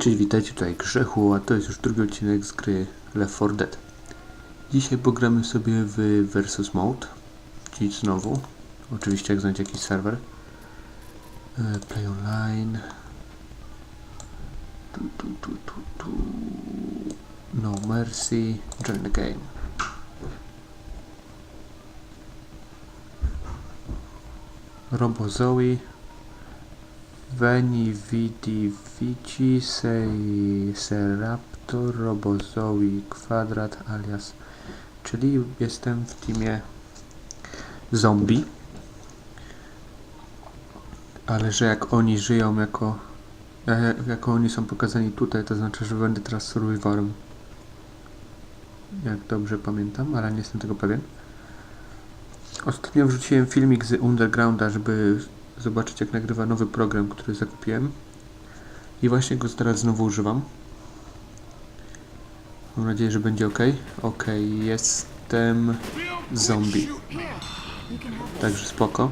Cześć, witajcie tutaj Grzechu, a to jest już drugi odcinek z gry Left 4 Dead. Dzisiaj pogramy sobie w Versus Mode, czyli znowu, oczywiście jak znajdzie jakiś serwer. E, Play online. Tu, tu, tu, tu, tu. No mercy, join the game. Robo Zoe, Veni Vidi Vici Sei Seraptor Robozowi Kwadrat alias. Czyli jestem w teamie zombie. Ale że jak oni żyją jako jak, jako oni są pokazani tutaj to znaczy, że będę teraz survivorem. Jak dobrze pamiętam, ale nie jestem tego pewien. Ostatnio wrzuciłem filmik z Undergrounda, żeby zobaczyć jak nagrywa nowy program, który zakupiłem. I właśnie go teraz znowu używam. Mam nadzieję, że będzie ok. Ok, jestem zombie. Także spoko.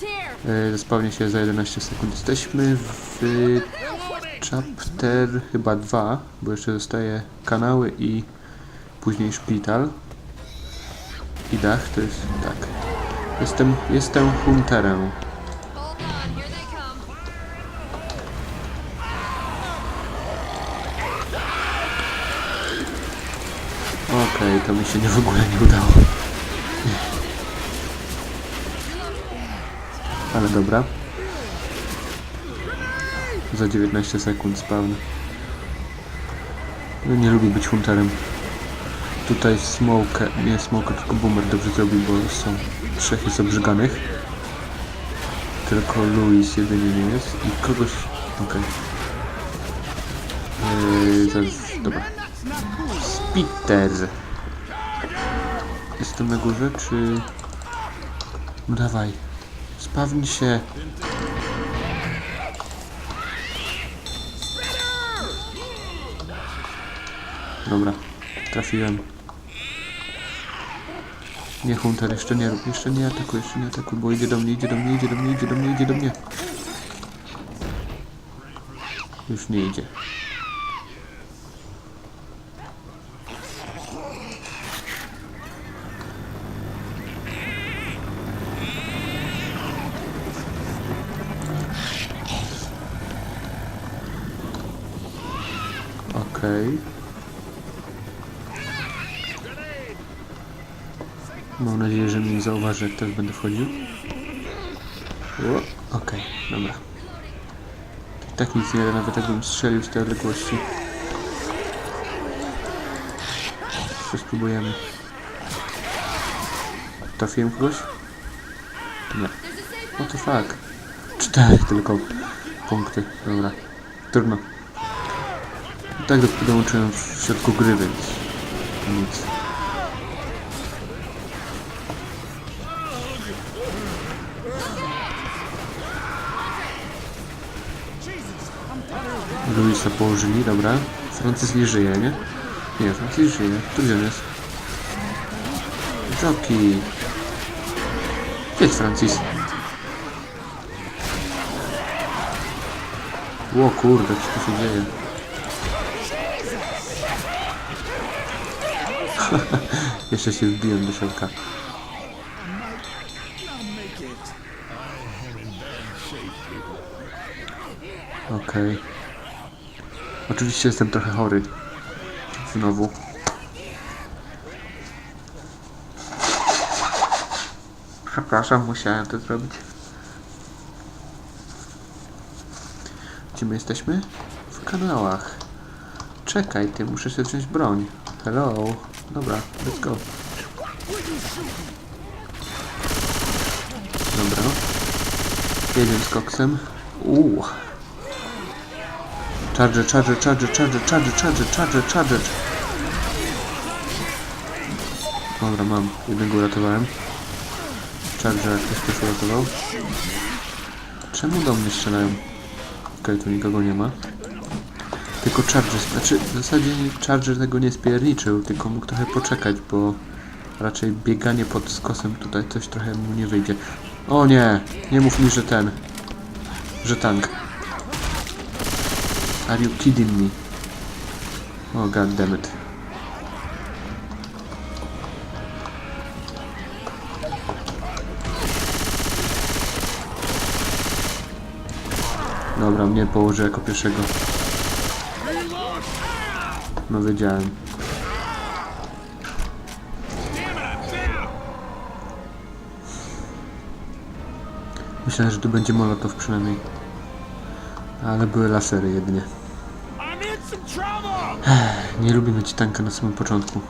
Here! E, się za 11 sekund. Jesteśmy w chapter chyba 2, bo jeszcze zostaje kanały i później szpital. I dach to jest tak. Jestem, jestem hunterem. Okej, to mi się nie w ogóle nie udało. Ale dobra. Za 19 sekund spawn. No nie lubię być hunterem. Tutaj smoke, nie smoke, tylko boomer dobrze zrobił, bo są trzech jest obrzyganych. Tylko Louis jedynie nie jest i kogoś... Okej. Yy, zaraz, dobra. Peter. Jestem na górze, czy... No dawaj. Spawnij się. Dobra, trafiłem. Nie, Hunter, jeszcze nie rób, jeszcze nie atakuj, jeszcze nie atakuj, bo idzie do mnie, idzie do mnie, idzie do mnie, idzie do mnie, idzie do mnie. Już nie idzie. Okej. Mam nadzieję, że mnie nie zauważy, jak też będę wchodził. O, Okej, dobra. I tak nic nie da, nawet jakbym strzelił z tej odległości. Jeszcze spróbujemy. Trafiłem kogoś? Nie. What the fuck? Cztery tylko punkty, dobra. Trudno. I tak dołączyłem w środku gry, więc nic. Położyli, dobra. Francis nie żyje, nie? Nie, Francis żyje. Tu gdzie on jest? Gdzie jest Francis? Ło kurde, co tu się dzieje? Jeszcze się wbiłem do środka. Okej. Oczywiście jestem trochę chory. Znowu. Przepraszam, musiałem to zrobić. Gdzie my jesteśmy? W kanałach. Czekaj, ty, muszę sobie wziąć broń. Hello. Dobra, let's go. Dobra. Jedziemy z koksem. Uuu. Charger, charger, charger, charger, charger, charger, charger, charger. Dobra, mam. Jednego uratowałem. Charger ktoś też uratował. Czemu do mnie strzelają? Okej, tu nikogo nie ma. Tylko Charger, znaczy w zasadzie Charger tego nie spierniczył, tylko mógł trochę poczekać, bo raczej bieganie pod skosem tutaj coś trochę mu nie wyjdzie. O nie! Nie mów mi, że ten. Że tank. Are you kidding me? Oh god damn it. Dobra, mnie położy jako pierwszego. No wiedziałem. Myślałem, że tu będzie molotow przynajmniej. Ale były lasery jedynie. Nie lubię mieć tanka na samym początku.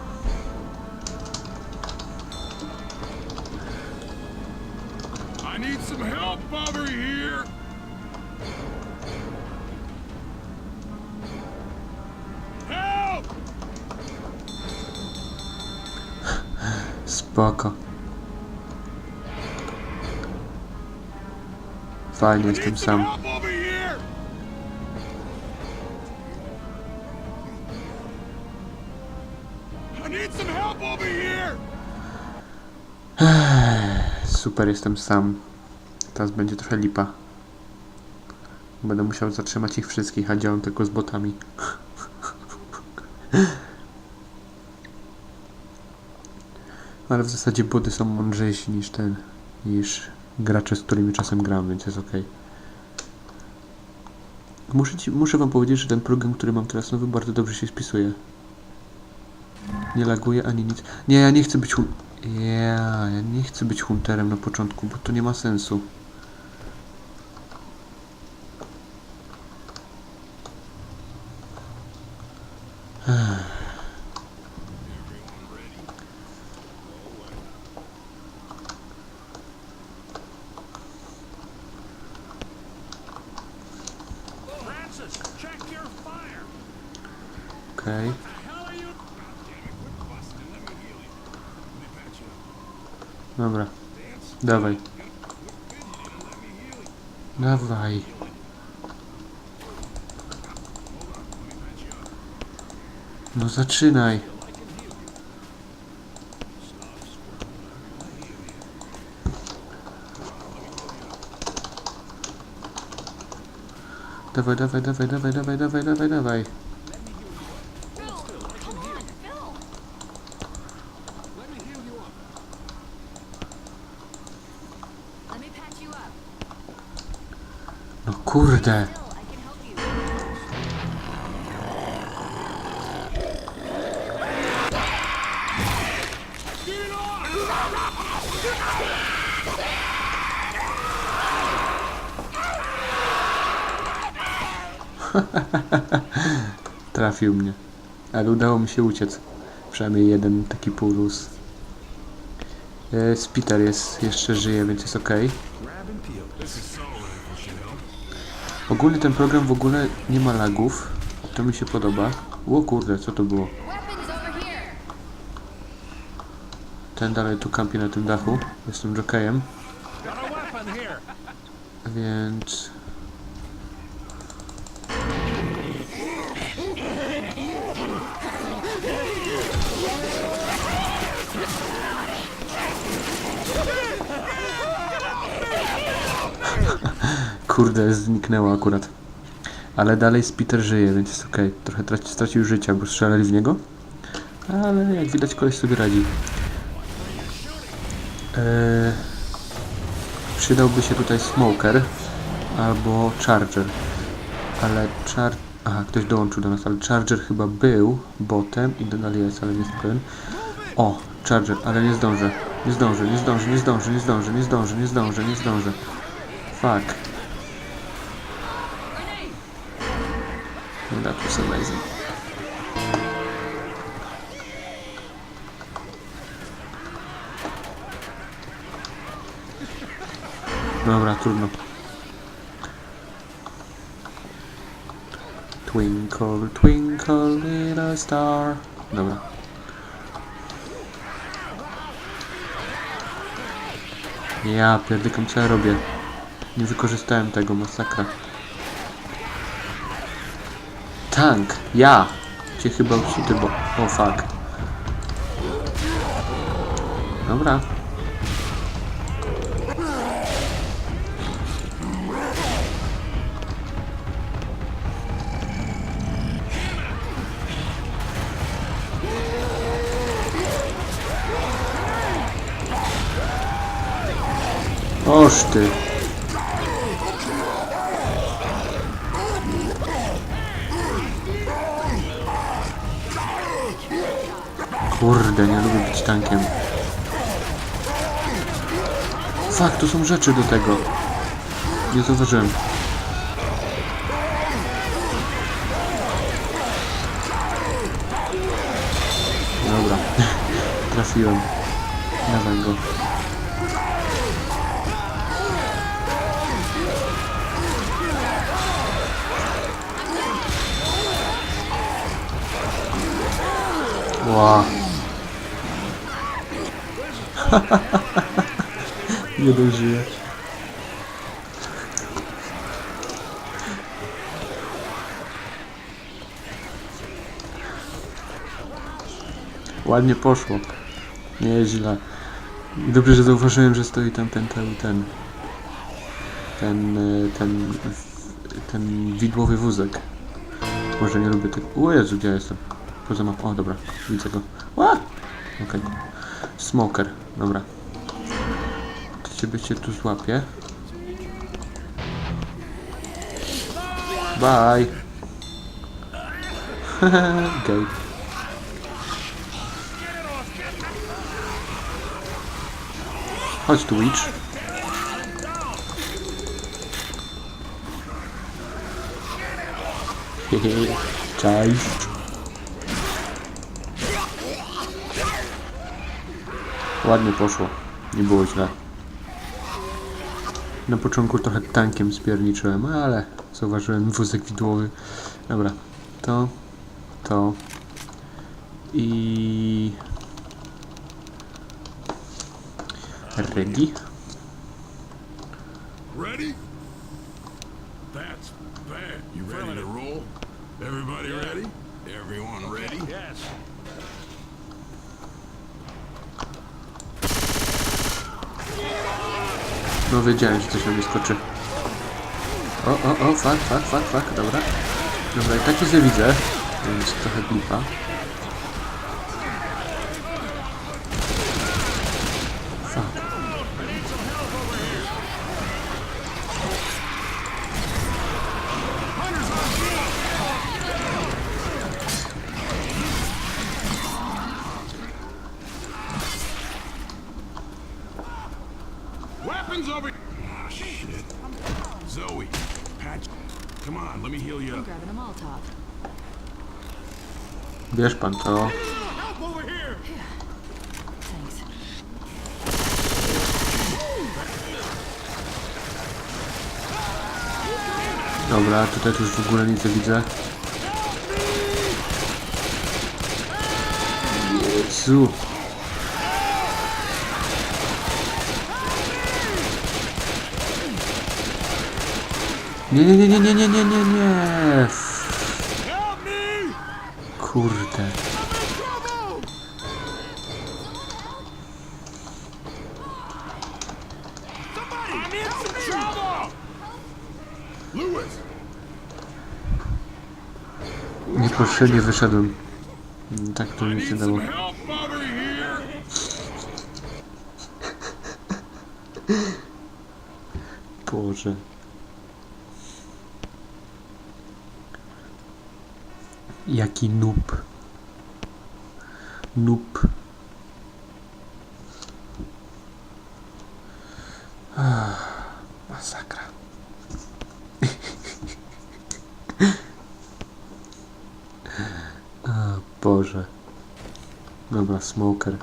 Spoko. Fajnie, jestem sam. Super, jestem sam. Teraz będzie trochę lipa. Będę musiał zatrzymać ich wszystkich, a działam tylko z botami. Ale w zasadzie boty są mądrzejsi niż ten, niż gracze, z którymi czasem gram, więc jest ok. Muszę, ci, muszę wam powiedzieć, że ten program, który mam teraz nowy, bardzo dobrze się spisuje. Nie laguje ani nic. Nie, ja nie chcę być hun... Ja, nie chcę być hunterem na początku, bo to nie ma sensu. Hell are you? Damn it, quit busting. Let me heal you. Let me patch you up. Dobra. Dawaj. Dawaj. No zaczynaj. Dawaj, dawaj, dawaj, dawaj, dawaj, dawaj, dawaj, dawaj. No kurde. Trafił mnie. Ale udało mi się uciec. Przynajmniej jeden taki pulus. E, Spiter jest, jeszcze żyje, więc jest ok. Ogólnie ten program w ogóle nie ma lagów. To mi się podoba. O kurde, co to było? Ten dalej tu kampi na tym dachu. Jestem jokejem, więc... Kurde, zniknęło akurat. Ale dalej Spiter żyje, więc jest okej. Trochę traci, stracił życia, bo strzelali w niego. Ale jak widać koleś sobie radzi. Eee, przydałby się tutaj Smoker albo Charger. Ale Char... Aha, ktoś dołączył do nas, ale Charger chyba był botem i dalej jest, ale nie jestem pewien. O, Charger, ale nie zdążę. Nie zdążę, nie zdążę, nie zdążę, nie zdążę, nie zdążę, nie zdążę, nie zdążę. Fuck. That was amazing. Dobra, trudno. Twinkle, twinkle, little star. Dobra. Ja pierdykam, co ja robię? Nie wykorzystałem tego, masakra tank. Ja. Cię chyba uczy, bo... O, oh, fuck. Dobra. Oż ty. Kurde, nie lubię być tankiem. Fak, tu są rzeczy do tego. Nie zauważyłem. Dobra, trafiłem. Dawaj go. Ła. Jeden żyje. Ładnie poszło. Nieźle. Dobrze, że zauważyłem, że stoi tam ten, ten, ten. Ten, y, ten, ten widłowy wózek. Może nie lubię tych... O Jezu, gdzie ja jestem? Poza mapą. O, dobra, widzę go. Okej. Smoker, dobra. To ciebie cię tu złapię. Bye! Gej. Chodź tu, Witch. Cześć. Ładnie poszło. Nie było źle. Na początku trochę tankiem spierniczyłem, ale zauważyłem wózek widłowy. Dobra, to, to i... Ready? Ready? That's bad. You ready to roll? Everybody ready? Everyone ready? Yes. No wiedziałem, że coś na mnie skoczy. O, o, o, fak, fak, fak, fak, dobra. Dobra, i taki się widzę, więc trochę klipa. Bierz pan to. Dobra, tutaj tu już w ogóle nic nie widzę. Jezu. Nie, nie, nie, nie, nie, nie, nie, nie, nie. Kurde. Niepotrzebnie wyszedłem. Tak to mi się dało. Boże. Jaki noob. Noob. Masakra. A, Boże. Dobra, smoker.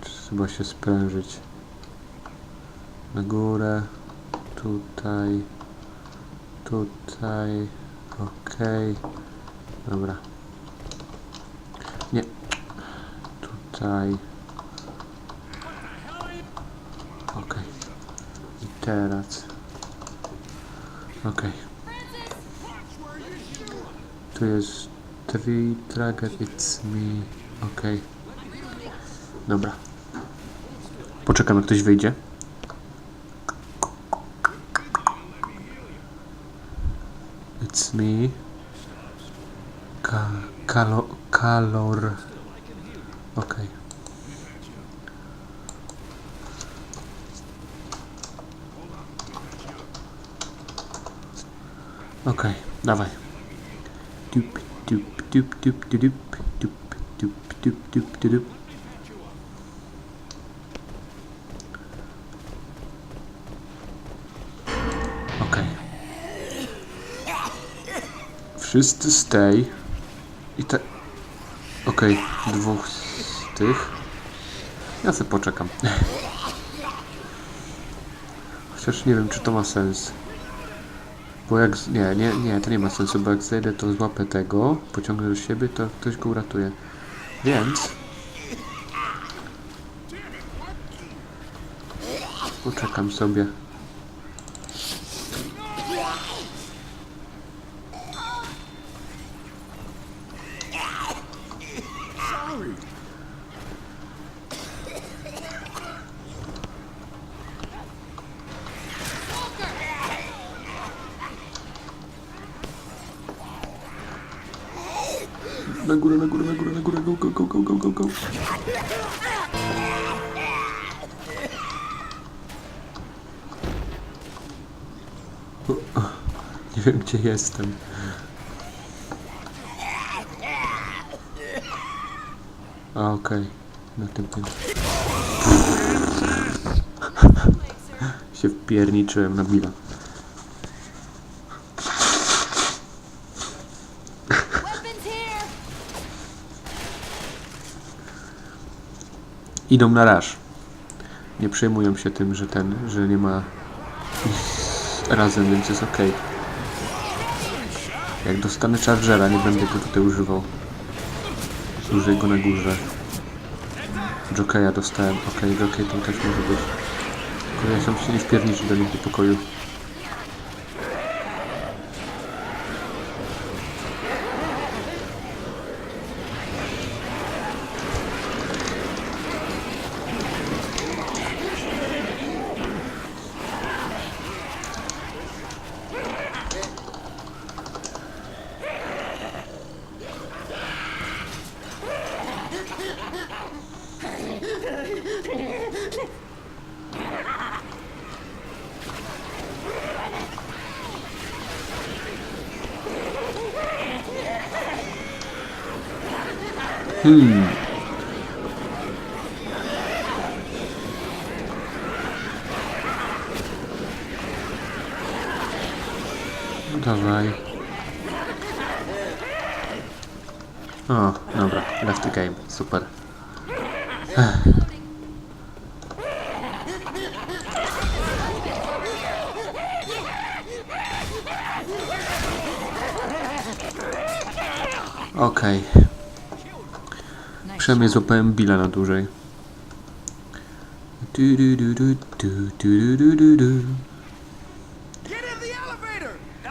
Trzeba się sprężyć. Na górę. Tutaj. Tutaj. Okej. Dobra. Nie. Tutaj. Okej. I teraz. Okej. Tu jest three tracker, it's me. Okej. Dobra. Poczekam jak ktoś wyjdzie. me ka kalo kalor. Ok. Ok, dawaj. Dup, dup, dup, dup, dup, dup, dup, dup, dup, dup, dup. Wszyscy stay. I te... Okej, dwóch z tych. Ja sobie poczekam. Chociaż nie wiem, czy to ma sens. Bo jak... z- Nie, nie, nie, to nie ma sensu, bo jak zejdę, to złapę tego, pociągnę do siebie, to ktoś go uratuje. Więc... Poczekam sobie. Na górę, na górę, na górę, na górę, go, go, go, go, go, go, go. Nie wiem, gdzie jestem. A, okej. Na tym tym. się wpierniczyłem na Billa. Idą na raż. Nie przejmują się tym, że ten, że nie ma razem, więc jest ok. Jak dostanę Chargera, nie będę go tutaj używał. Użyję go na górze. Jokeja dostałem. Ok, Jokej tu też może być. Tylko ja się nie wpierniczy do nich do pokoju. Hmm. Dawaj. O, dobra, left the game, super. przynajmniej złapałem Billa na dłużej.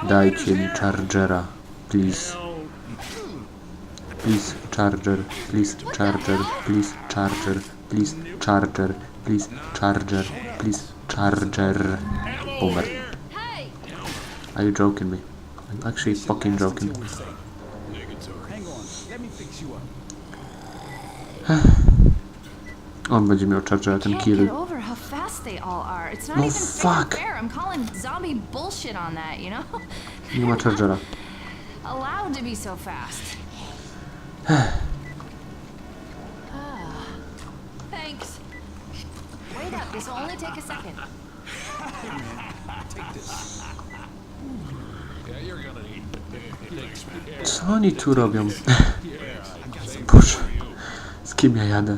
Dajcie mi Chargera, please. Please Charger, please Charger, please Charger, please Charger, please Charger, please Charger. Boomer. Are you joking me? I'm actually fucking joking. On będzie miał charger, ten kill. No fuck! Nie ma chargera. Co oni tu robią? Boże, z kim ja jadę?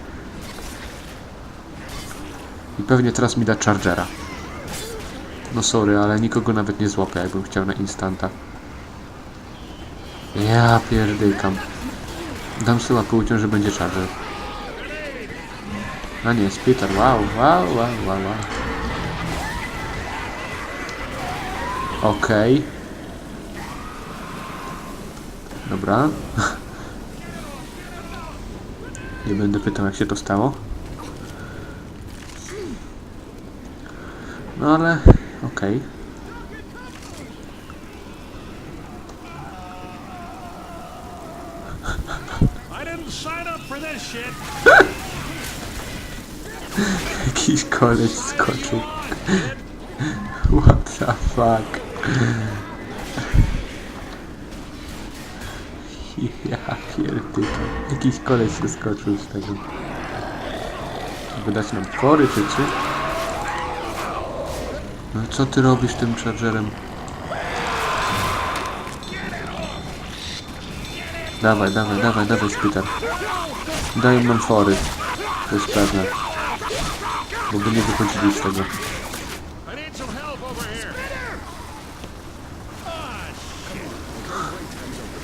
I pewnie teraz mi da Chargera. No sorry, ale nikogo nawet nie złapię, jakbym chciał na instanta. Ja pierdykam. Dam sobie łapę że będzie Charger. A nie, Splitter, wow, wow, wow, wow, wow. Okej. Dobra. Nie będę pytał, jak się to stało. No ale, okej. Shit. Jakiś koleś skoczył. What the fuck? Ja pierdolę. Jakiś koleś się skoczył z tego. Wydać nam fory czy czy? No co ty robisz tym chargerem? Dawaj, dawaj, dawaj, dawaj, Spitar. Dają nam fory. To jest pewne. Bo by nie wychodzili z tego.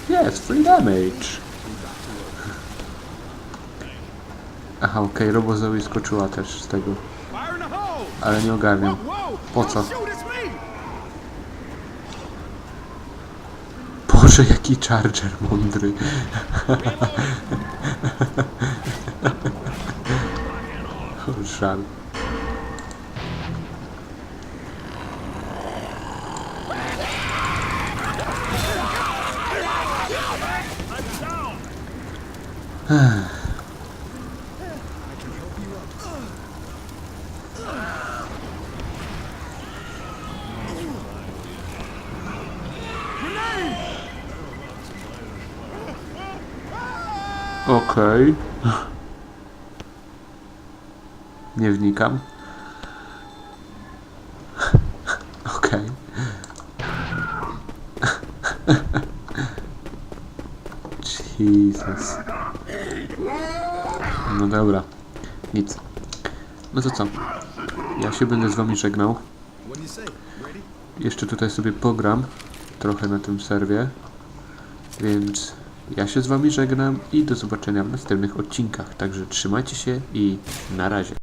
Yes, free damage. Aha, okej, Robozoe skoczyła też z tego. Ale nie ogarniam. Po co? Boże, jaki charger mądry. O, Żal. Okej. Nie wnikam. Okej. Jesus. No dobra. Nic. No to co? Ja się będę z wami żegnał. Jeszcze tutaj sobie pogram trochę na tym serwie. Więc ja się z wami żegnam i do zobaczenia w następnych odcinkach. Także trzymajcie się i na razie.